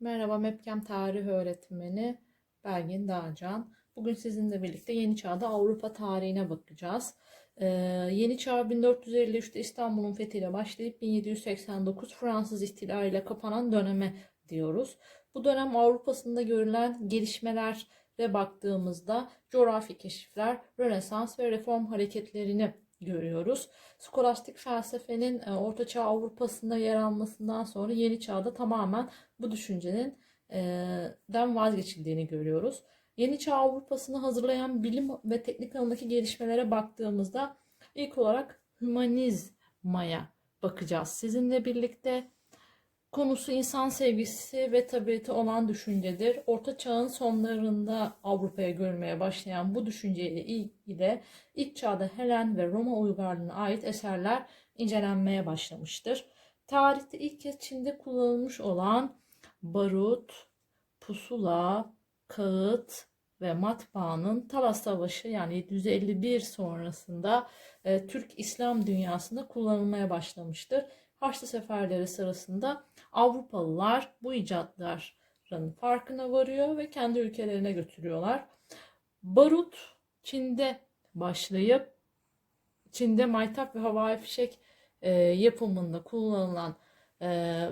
Merhaba MEPKEM Tarih Öğretmeni Belgin Dağcan. Bugün sizinle birlikte Yeni Çağ'da Avrupa tarihine bakacağız. Ee, Yeni Çağ 1453'te İstanbul'un fethiyle başlayıp 1789 Fransız ihtilaliyle kapanan döneme diyoruz. Bu dönem Avrupa'sında görülen gelişmelere baktığımızda coğrafi keşifler, Rönesans ve reform hareketlerini görüyoruz. Skolastik felsefenin e, Orta Çağ Avrupa'sında yer almasından sonra Yeni Çağ'da tamamen bu düşüncenin e, den vazgeçildiğini görüyoruz. Yeni Çağ Avrupa'sını hazırlayan bilim ve teknik alanındaki gelişmelere baktığımızda ilk olarak hümanizmaya bakacağız. Sizinle birlikte konusu insan sevgisi ve tabiatı olan düşüncedir. Orta Çağ'ın sonlarında Avrupa'ya görülmeye başlayan bu düşünceyle ilgili ilk çağda Helen ve Roma uygarlığına ait eserler incelenmeye başlamıştır. Tarihte ilk kez Çin'de kullanılmış olan barut, pusula, kağıt ve matbaanın Talas Savaşı yani 751 sonrasında e, Türk İslam dünyasında kullanılmaya başlamıştır. Haçlı seferleri sırasında Avrupalılar bu icatların farkına varıyor ve kendi ülkelerine götürüyorlar. Barut Çin'de başlayıp Çin'de maytap ve havai fişek e, yapımında kullanılan e,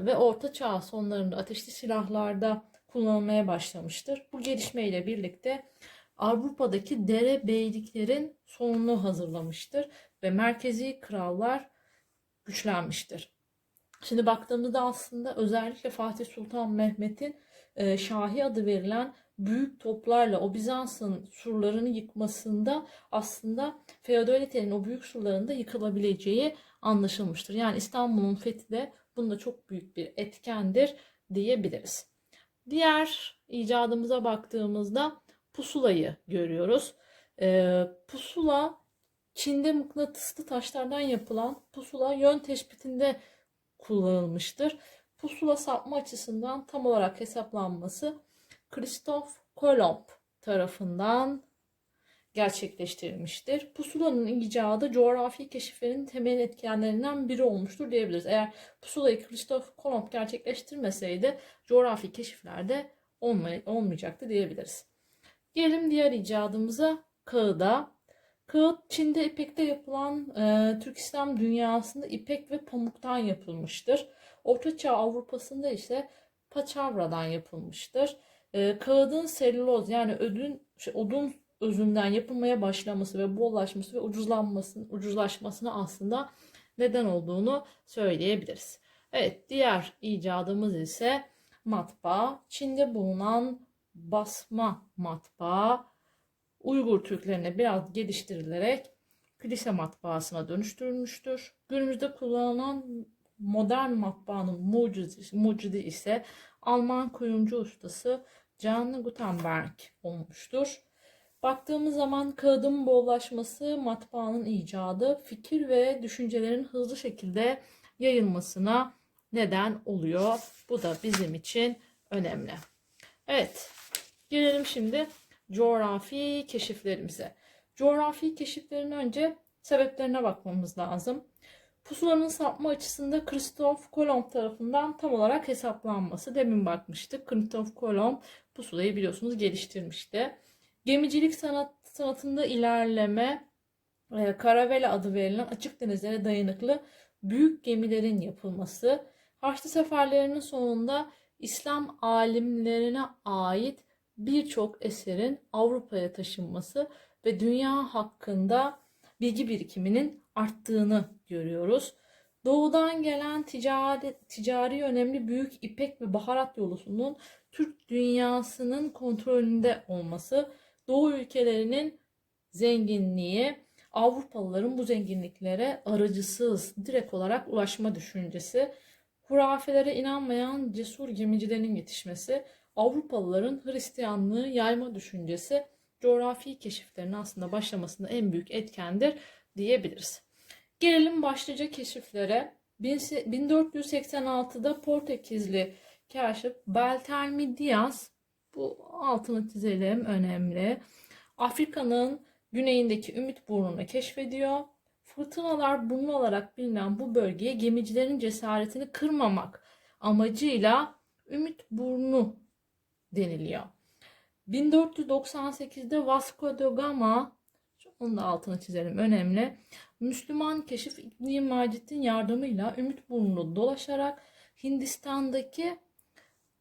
ve Orta Çağ sonlarında ateşli silahlarda kullanılmaya başlamıştır. Bu gelişmeyle birlikte Avrupa'daki derebeyliklerin sonunu hazırlamıştır ve merkezi krallar güçlenmiştir. Şimdi baktığımızda aslında özellikle Fatih Sultan Mehmet'in e, Şahi adı verilen büyük toplarla o Bizans'ın surlarını yıkmasında aslında feodalitenin o büyük surlarında yıkılabileceği anlaşılmıştır. Yani İstanbul'un fethi de bunda çok büyük bir etkendir diyebiliriz. Diğer icadımıza baktığımızda pusulayı görüyoruz. E, pusula Çin'de mıknatıslı taşlardan yapılan pusula yön tespitinde kullanılmıştır. Pusula sapma açısından tam olarak hesaplanması Christoph Kolomb tarafından gerçekleştirilmiştir. Pusulanın icadı coğrafi keşiflerin temel etkenlerinden biri olmuştur diyebiliriz. Eğer pusulayı Christoph Kolomb gerçekleştirmeseydi coğrafi keşiflerde olmay olmayacaktı diyebiliriz. Gelelim diğer icadımıza kağıda. Kağıt Çin'de ipekte yapılan e, Türk İslam dünyasında ipek ve pamuktan yapılmıştır. Orta Çağ Avrupa'sında ise paçavradan yapılmıştır. E, kağıdın selüloz yani ödün, şey, odun özünden yapılmaya başlaması ve bollaşması ve ucuzlanmasının ucuzlaşmasına aslında neden olduğunu söyleyebiliriz. Evet diğer icadımız ise matbaa. Çin'de bulunan basma matbaa Uygur Türklerine biraz geliştirilerek kilise matbaasına dönüştürülmüştür. Günümüzde kullanılan modern matbaanın mucidi, mucidi ise Alman kuyumcu ustası Can Gutenberg olmuştur. Baktığımız zaman kağıdın bollaşması, matbaanın icadı, fikir ve düşüncelerin hızlı şekilde yayılmasına neden oluyor. Bu da bizim için önemli. Evet, gelelim şimdi coğrafi keşiflerimize. Coğrafi keşiflerin önce sebeplerine bakmamız lazım. Pusulanın sapma açısında Christoph Kolomb tarafından tam olarak hesaplanması. Demin bakmıştık. Christoph Kolomb pusulayı biliyorsunuz geliştirmişti. Gemicilik sanat, sanatında ilerleme, e, karavela adı verilen açık denizlere dayanıklı büyük gemilerin yapılması, Haçlı seferlerinin sonunda İslam alimlerine ait birçok eserin Avrupa'ya taşınması ve dünya hakkında bilgi birikiminin arttığını görüyoruz. Doğudan gelen ticari, ticari önemli büyük ipek ve baharat yolusunun Türk dünyasının kontrolünde olması, Doğu ülkelerinin zenginliği, Avrupalıların bu zenginliklere aracısız direkt olarak ulaşma düşüncesi, hurafelere inanmayan cesur gemicilerin yetişmesi, Avrupalıların Hristiyanlığı yayma düşüncesi coğrafi keşiflerin aslında başlamasında en büyük etkendir diyebiliriz. Gelelim başlıca keşiflere. 1486'da Portekizli kaşif Beltrami Diaz bu altını çizelim önemli. Afrika'nın güneyindeki Ümit Burnu'nu keşfediyor. Fırtınalar burnu olarak bilinen bu bölgeye gemicilerin cesaretini kırmamak amacıyla Ümit Burnu deniliyor. 1498'de Vasco da Gama, onun da altını çizelim önemli. Müslüman keşif İbn Macit'in yardımıyla Ümit Burnu'nu dolaşarak Hindistan'daki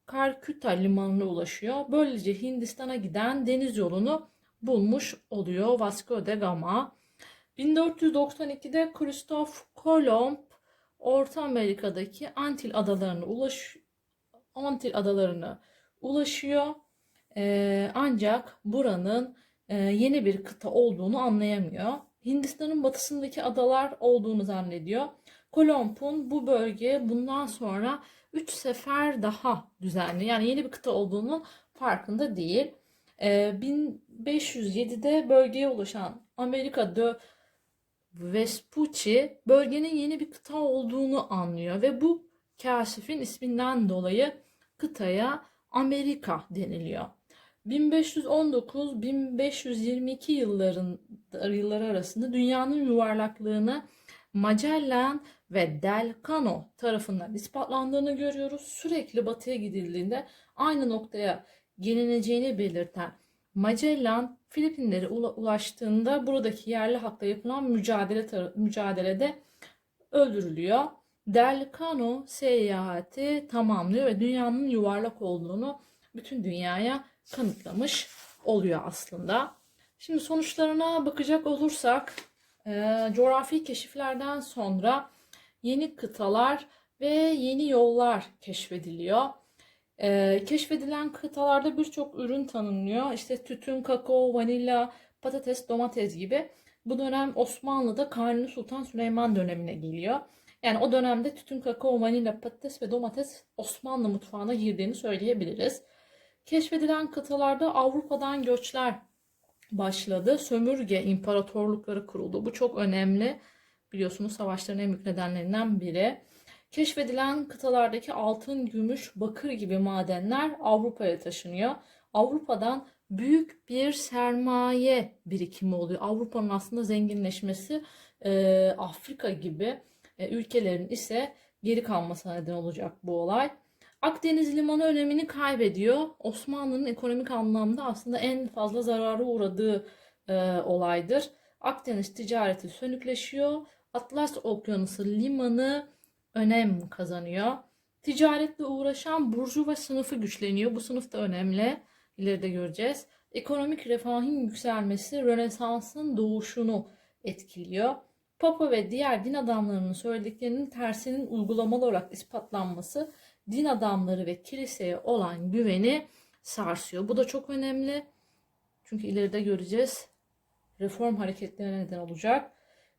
Karküta limanına ulaşıyor. Böylece Hindistan'a giden deniz yolunu bulmuş oluyor Vasco da Gama. 1492'de Christoph Kolomb Orta Amerika'daki Antil adalarına ulaş Antil adalarına ulaşıyor. Ee, ancak buranın e, yeni bir kıta olduğunu anlayamıyor. Hindistan'ın batısındaki adalar olduğunu zannediyor. Kolomb'un bu bölge bundan sonra 3 sefer daha düzenli yani yeni bir kıta olduğunu farkında değil. Ee, 1507'de bölgeye ulaşan Amerika de Vespucci bölgenin yeni bir kıta olduğunu anlıyor ve bu kaşifin isminden dolayı kıtaya Amerika deniliyor. 1519-1522 yılların yılları arasında dünyanın yuvarlaklığını Magellan ve Delcano tarafından ispatlandığını görüyoruz. Sürekli batıya gidildiğinde aynı noktaya gelineceğini belirten Magellan Filipinlere ulaştığında buradaki yerli halkla yapılan mücadele mücadelede öldürülüyor. Delcano seyahati tamamlıyor ve dünyanın yuvarlak olduğunu bütün dünyaya kanıtlamış oluyor aslında. Şimdi sonuçlarına bakacak olursak e, coğrafi keşiflerden sonra yeni kıtalar ve yeni yollar keşfediliyor. E, keşfedilen kıtalarda birçok ürün tanınıyor. İşte tütün, kakao, vanilya, patates, domates gibi. Bu dönem Osmanlı'da Kanuni Sultan Süleyman dönemine geliyor. Yani o dönemde tütün, kakao, vanilya, patates ve domates Osmanlı mutfağına girdiğini söyleyebiliriz. Keşfedilen kıtalarda Avrupa'dan göçler başladı. Sömürge imparatorlukları kuruldu. Bu çok önemli. Biliyorsunuz savaşların en büyük nedenlerinden biri. Keşfedilen kıtalardaki altın, gümüş, bakır gibi madenler Avrupa'ya taşınıyor. Avrupa'dan büyük bir sermaye birikimi oluyor. Avrupa'nın aslında zenginleşmesi e, Afrika gibi ülkelerin ise geri kalmasına neden olacak bu olay. Akdeniz limanı önemini kaybediyor. Osmanlı'nın ekonomik anlamda aslında en fazla zarara uğradığı e, olaydır. Akdeniz ticareti sönükleşiyor. Atlas Okyanusu limanı önem kazanıyor. Ticaretle uğraşan burjuva sınıfı güçleniyor. Bu sınıf da önemli. İleride göreceğiz. Ekonomik refahın yükselmesi Rönesans'ın doğuşunu etkiliyor. Papa ve diğer din adamlarının söylediklerinin tersinin uygulamalı olarak ispatlanması din adamları ve kiliseye olan güveni sarsıyor. Bu da çok önemli. Çünkü ileride göreceğiz reform hareketlerine neden olacak.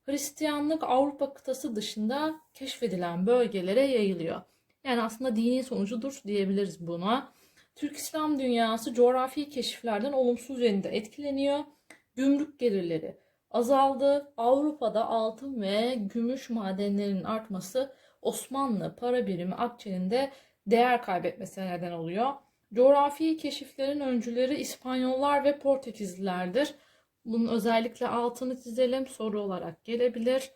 Hristiyanlık Avrupa kıtası dışında keşfedilen bölgelere yayılıyor. Yani aslında dini sonucudur diyebiliriz buna. Türk İslam dünyası coğrafi keşiflerden olumsuz yönde etkileniyor. Gümrük gelirleri azaldı. Avrupa'da altın ve gümüş madenlerinin artması Osmanlı para birimi akçenin de değer kaybetmesine neden oluyor. Coğrafi keşiflerin öncüleri İspanyollar ve Portekizlilerdir. Bunun özellikle altını çizelim soru olarak gelebilir.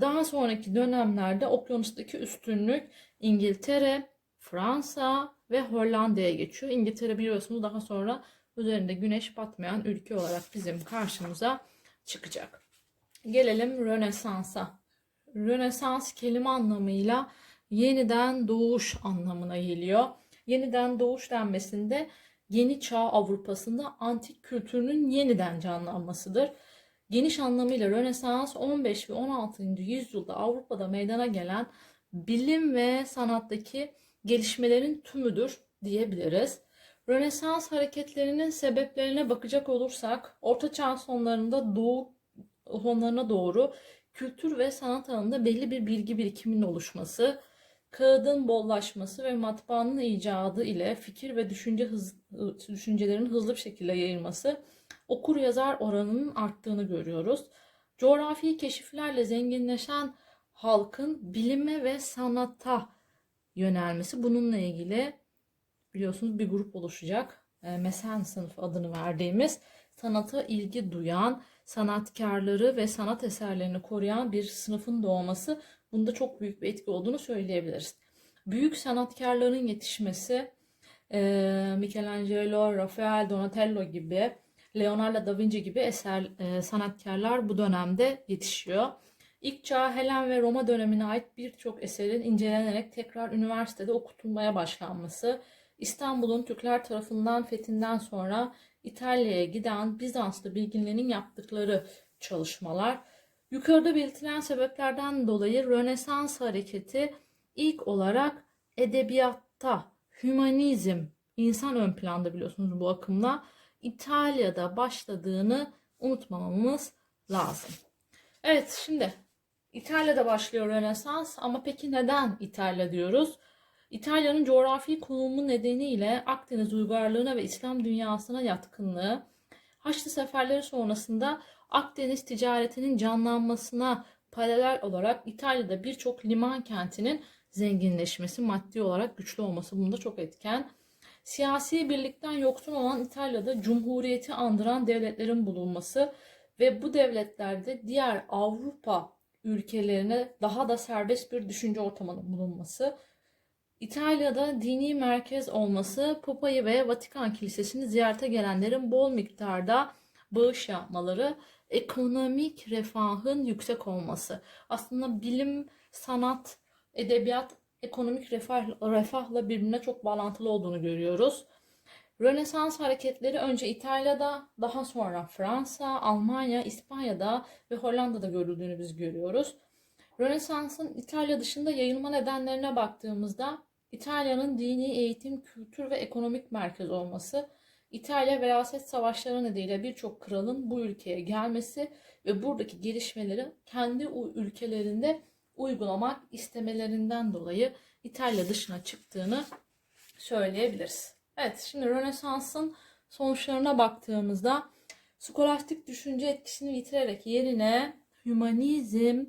Daha sonraki dönemlerde okyanustaki üstünlük İngiltere, Fransa ve Hollanda'ya geçiyor. İngiltere biliyorsunuz daha sonra üzerinde güneş batmayan ülke olarak bizim karşımıza çıkacak. Gelelim Rönesans'a. Rönesans kelime anlamıyla yeniden doğuş anlamına geliyor. Yeniden doğuş denmesinde yeni çağ Avrupa'sında antik kültürünün yeniden canlanmasıdır. Geniş anlamıyla Rönesans 15 ve 16. yüzyılda Avrupa'da meydana gelen bilim ve sanattaki gelişmelerin tümüdür diyebiliriz. Rönesans hareketlerinin sebeplerine bakacak olursak Orta Çağ sonlarında doğu sonlarına doğru kültür ve sanat alanında belli bir bilgi birikiminin oluşması, kağıdın bollaşması ve matbaanın icadı ile fikir ve düşünce hız, düşüncelerin hızlı bir şekilde yayılması okur yazar oranının arttığını görüyoruz. Coğrafi keşiflerle zenginleşen halkın bilime ve sanata yönelmesi bununla ilgili biliyorsunuz bir grup oluşacak. E, Mesen sınıf adını verdiğimiz sanata ilgi duyan, sanatkarları ve sanat eserlerini koruyan bir sınıfın doğması bunda çok büyük bir etki olduğunu söyleyebiliriz. büyük sanatkarların yetişmesi, e, Michelangelo, Rafael, Donatello gibi, Leonardo da Vinci gibi eser e, sanatkarlar bu dönemde yetişiyor. İlk çağ Helen ve Roma dönemine ait birçok eserin incelenerek tekrar üniversitede okutulmaya başlanması, İstanbul'un Türkler tarafından fethinden sonra İtalya'ya giden Bizanslı bilginlerin yaptıkları çalışmalar, yukarıda belirtilen sebeplerden dolayı Rönesans hareketi ilk olarak edebiyatta, hümanizm, insan ön planda biliyorsunuz bu akımla İtalya'da başladığını unutmamamız lazım. Evet şimdi İtalya'da başlıyor Rönesans ama peki neden İtalya diyoruz? İtalya'nın coğrafi konumu nedeniyle Akdeniz uygarlığına ve İslam dünyasına yatkınlığı, Haçlı seferleri sonrasında Akdeniz ticaretinin canlanmasına paralel olarak İtalya'da birçok liman kentinin zenginleşmesi, maddi olarak güçlü olması bunda çok etken. Siyasi birlikten yoksun olan İtalya'da cumhuriyeti andıran devletlerin bulunması ve bu devletlerde diğer Avrupa ülkelerine daha da serbest bir düşünce ortamının bulunması, İtalya'da dini merkez olması, Papa'yı ve Vatikan Kilisesi'ni ziyarete gelenlerin bol miktarda bağış yapmaları, ekonomik refahın yüksek olması. Aslında bilim, sanat, edebiyat, ekonomik refah, refahla birbirine çok bağlantılı olduğunu görüyoruz. Rönesans hareketleri önce İtalya'da, daha sonra Fransa, Almanya, İspanya'da ve Hollanda'da görüldüğünü biz görüyoruz. Rönesans'ın İtalya dışında yayılma nedenlerine baktığımızda İtalya'nın dini eğitim, kültür ve ekonomik merkez olması, İtalya veraset savaşları nedeniyle birçok kralın bu ülkeye gelmesi ve buradaki gelişmeleri kendi ülkelerinde uygulamak istemelerinden dolayı İtalya dışına çıktığını söyleyebiliriz. Evet, şimdi Rönesans'ın sonuçlarına baktığımızda skolastik düşünce etkisini yitirerek yerine hümanizm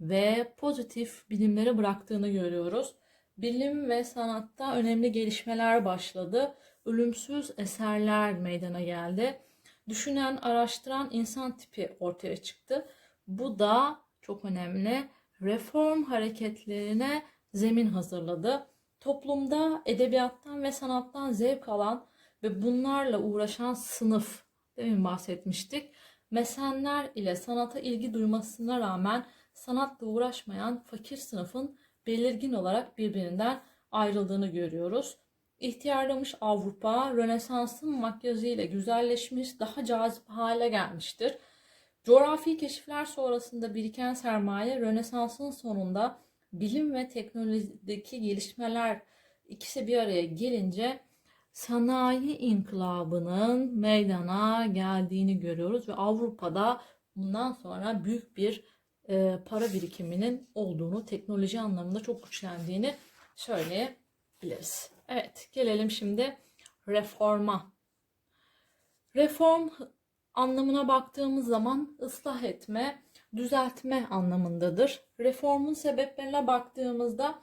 ve pozitif bilimleri bıraktığını görüyoruz. Bilim ve sanatta önemli gelişmeler başladı. Ölümsüz eserler meydana geldi. Düşünen, araştıran insan tipi ortaya çıktı. Bu da çok önemli. Reform hareketlerine zemin hazırladı. Toplumda edebiyattan ve sanattan zevk alan ve bunlarla uğraşan sınıf, demin bahsetmiştik. Mesenler ile sanata ilgi duymasına rağmen sanatla uğraşmayan fakir sınıfın belirgin olarak birbirinden ayrıldığını görüyoruz. İhtiyarlamış Avrupa, Rönesans'ın makyajıyla güzelleşmiş, daha cazip hale gelmiştir. Coğrafi keşifler sonrasında biriken sermaye Rönesans'ın sonunda bilim ve teknolojideki gelişmeler ikisi bir araya gelince sanayi inkılabının meydana geldiğini görüyoruz ve Avrupa'da bundan sonra büyük bir e, para birikiminin olduğunu, teknoloji anlamında çok güçlendiğini söyleyebiliriz. Evet, gelelim şimdi reforma. Reform anlamına baktığımız zaman ıslah etme, düzeltme anlamındadır. Reformun sebeplerine baktığımızda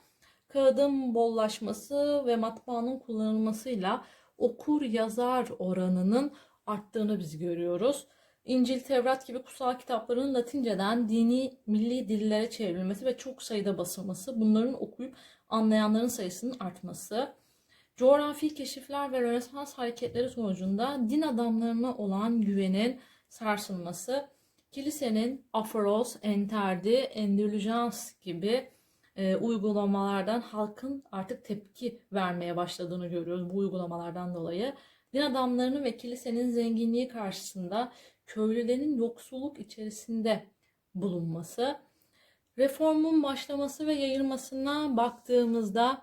kağıdın bollaşması ve matbaanın kullanılmasıyla okur yazar oranının arttığını biz görüyoruz. İncil, Tevrat gibi kutsal kitapların Latinceden dini milli dillere çevrilmesi ve çok sayıda basılması, bunların okuyup anlayanların sayısının artması, coğrafi keşifler ve Rönesans hareketleri sonucunda din adamlarına olan güvenin sarsılması, kilisenin aforos, enterdi, endülüjans gibi e, uygulamalardan halkın artık tepki vermeye başladığını görüyoruz bu uygulamalardan dolayı. Din adamlarının ve kilisenin zenginliği karşısında köylülerin yoksulluk içerisinde bulunması, reformun başlaması ve yayılmasına baktığımızda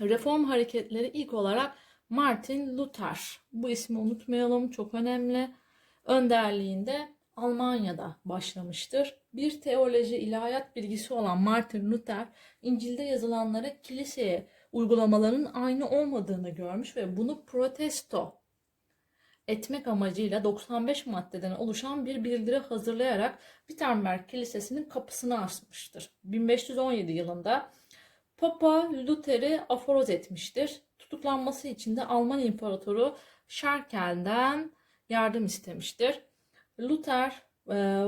reform hareketleri ilk olarak Martin Luther, bu ismi unutmayalım çok önemli, önderliğinde Almanya'da başlamıştır. Bir teoloji ilahiyat bilgisi olan Martin Luther, İncil'de yazılanlara kiliseye uygulamalarının aynı olmadığını görmüş ve bunu protesto etmek amacıyla 95 maddeden oluşan bir bildiri hazırlayarak Wittenberg Kilisesi'nin kapısını açmıştır. 1517 yılında Papa Luther'i aforoz etmiştir. Tutuklanması için de Alman İmparatoru Şarkel'den yardım istemiştir. Luther e,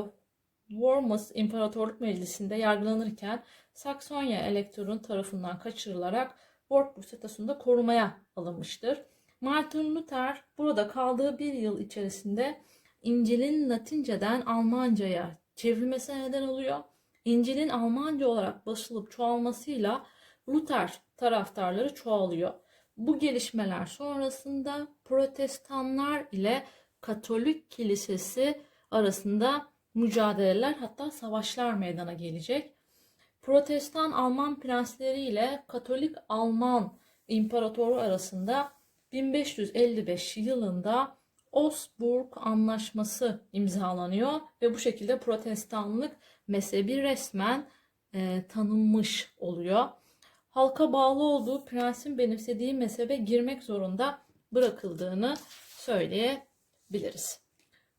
Worms İmparatorluk Meclisi'nde yargılanırken Saksonya elektorun tarafından kaçırılarak Wartburg statüsünde korumaya alınmıştır. Martin Luther burada kaldığı bir yıl içerisinde İncil'in Latinceden Almanca'ya çevrilmesine neden oluyor. İncil'in Almanca olarak basılıp çoğalmasıyla Luther taraftarları çoğalıyor. Bu gelişmeler sonrasında protestanlar ile Katolik kilisesi arasında mücadeleler hatta savaşlar meydana gelecek. Protestan Alman prensleri ile Katolik Alman imparatoru arasında 1555 yılında Osburg Anlaşması imzalanıyor ve bu şekilde protestanlık mezhebi resmen e, tanınmış oluyor. Halka bağlı olduğu prensin benimsediği mezhebe girmek zorunda bırakıldığını söyleyebiliriz.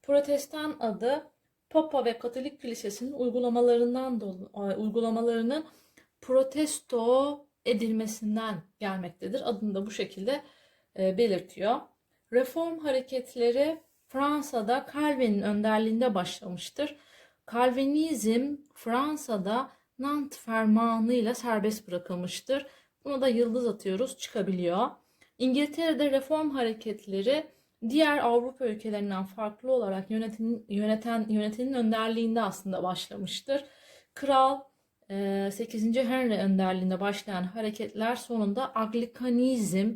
Protestan adı Papa ve Katolik Kilisesi'nin uygulamalarından dolu- uygulamalarının protesto edilmesinden gelmektedir. Adını da bu şekilde e, belirtiyor. Reform hareketleri Fransa'da Calvin'in önderliğinde başlamıştır. Kalvinizm Fransa'da Nantes fermanıyla serbest bırakılmıştır. Buna da yıldız atıyoruz çıkabiliyor. İngiltere'de reform hareketleri diğer Avrupa ülkelerinden farklı olarak yönetin, yöneten yönetenin önderliğinde aslında başlamıştır. Kral e, 8. Henry önderliğinde başlayan hareketler sonunda Anglikanizm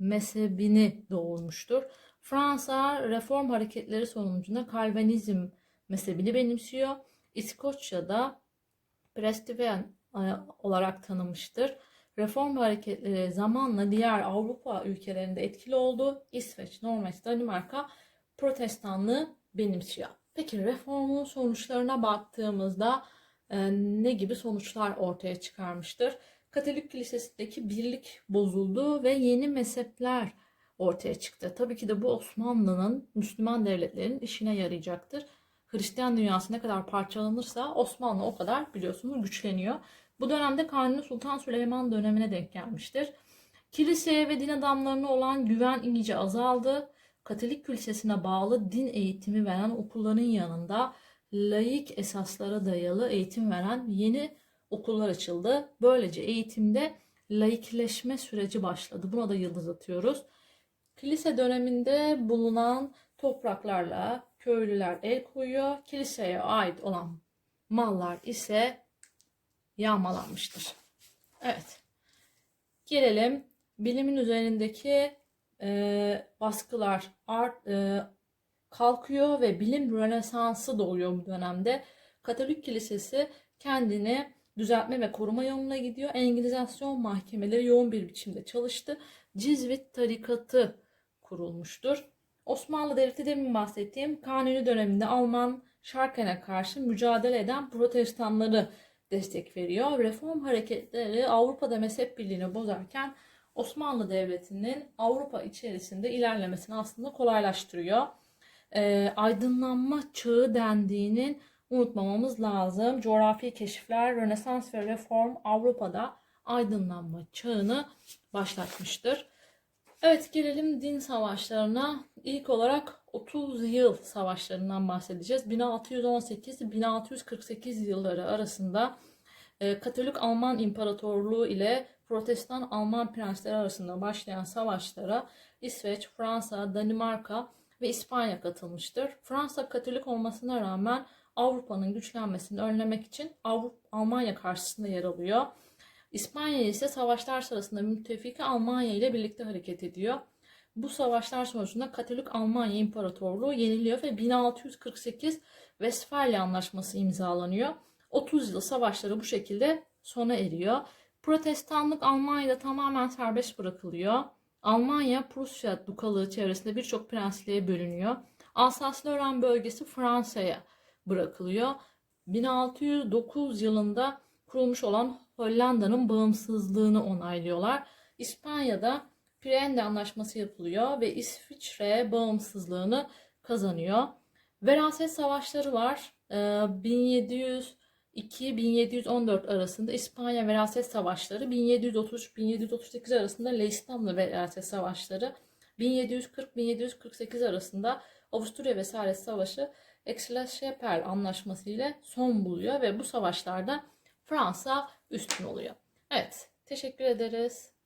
mezhebini doğurmuştur. Fransa reform hareketleri sonucunda Kalvinizm mezhebini benimsiyor. İskoçya'da Presbyterian e, olarak tanınmıştır. Reform hareketleri zamanla diğer Avrupa ülkelerinde etkili oldu. İsveç, Norveç, Danimarka protestanlığı benimsiyor. Peki reformun sonuçlarına baktığımızda e, ne gibi sonuçlar ortaya çıkarmıştır? Katolik kilisesindeki birlik bozuldu ve yeni mezhepler ortaya çıktı. Tabii ki de bu Osmanlı'nın, Müslüman devletlerin işine yarayacaktır. Hristiyan dünyası ne kadar parçalanırsa Osmanlı o kadar biliyorsunuz güçleniyor. Bu dönemde Kanuni Sultan Süleyman dönemine denk gelmiştir. Kiliseye ve din adamlarına olan güven iyice azaldı. Katolik kilisesine bağlı din eğitimi veren okulların yanında laik esaslara dayalı eğitim veren yeni okullar açıldı. Böylece eğitimde laikleşme süreci başladı. Buna da yıldız atıyoruz. Kilise döneminde bulunan topraklarla köylüler el koyuyor. Kiliseye ait olan mallar ise yağmalanmıştır. Evet. Gelelim bilimin üzerindeki e, baskılar art, e, kalkıyor ve bilim rönesansı doğuyor bu dönemde. Katolik kilisesi kendini düzeltme ve koruma yoluna gidiyor. Engilizasyon mahkemeleri yoğun bir biçimde çalıştı. Cizvit tarikatı kurulmuştur. Osmanlı Devleti demin bahsettiğim Kanuni döneminde Alman Şarken'e karşı mücadele eden protestanları destek veriyor. Reform hareketleri Avrupa'da mezhep birliğini bozarken Osmanlı Devleti'nin Avrupa içerisinde ilerlemesini aslında kolaylaştırıyor. E, aydınlanma çağı dendiğinin unutmamamız lazım. Coğrafi keşifler, Rönesans ve Reform Avrupa'da aydınlanma çağını başlatmıştır. Evet gelelim din savaşlarına. İlk olarak 30 yıl savaşlarından bahsedeceğiz. 1618-1648 yılları arasında e, Katolik Alman İmparatorluğu ile Protestan Alman prensleri arasında başlayan savaşlara İsveç, Fransa, Danimarka ve İspanya katılmıştır. Fransa Katolik olmasına rağmen Avrupa'nın güçlenmesini önlemek için Avrupa, Almanya karşısında yer alıyor. İspanya ise savaşlar sırasında müttefiki Almanya ile birlikte hareket ediyor. Bu savaşlar sonucunda Katolik Almanya İmparatorluğu yeniliyor ve 1648 Westfalia Anlaşması imzalanıyor. 30 yıl savaşları bu şekilde sona eriyor. Protestanlık Almanya'da tamamen serbest bırakılıyor. Almanya Prusya Dukalığı çevresinde birçok prensliğe bölünüyor. Alsas-Lorraine bölgesi Fransa'ya bırakılıyor. 1609 yılında kurulmuş olan Hollanda'nın bağımsızlığını onaylıyorlar. İspanya'da Pirende Anlaşması yapılıyor ve İsviçre bağımsızlığını kazanıyor. Veraset savaşları var. 1702-1714 arasında İspanya veraset savaşları, 1733-1738 arasında Leistanlı veraset savaşları, 1740-1748 arasında Avusturya Vesaret Savaşı Aix-la-Chapelle anlaşması ile son buluyor ve bu savaşlarda Fransa üstün oluyor. Evet, teşekkür ederiz.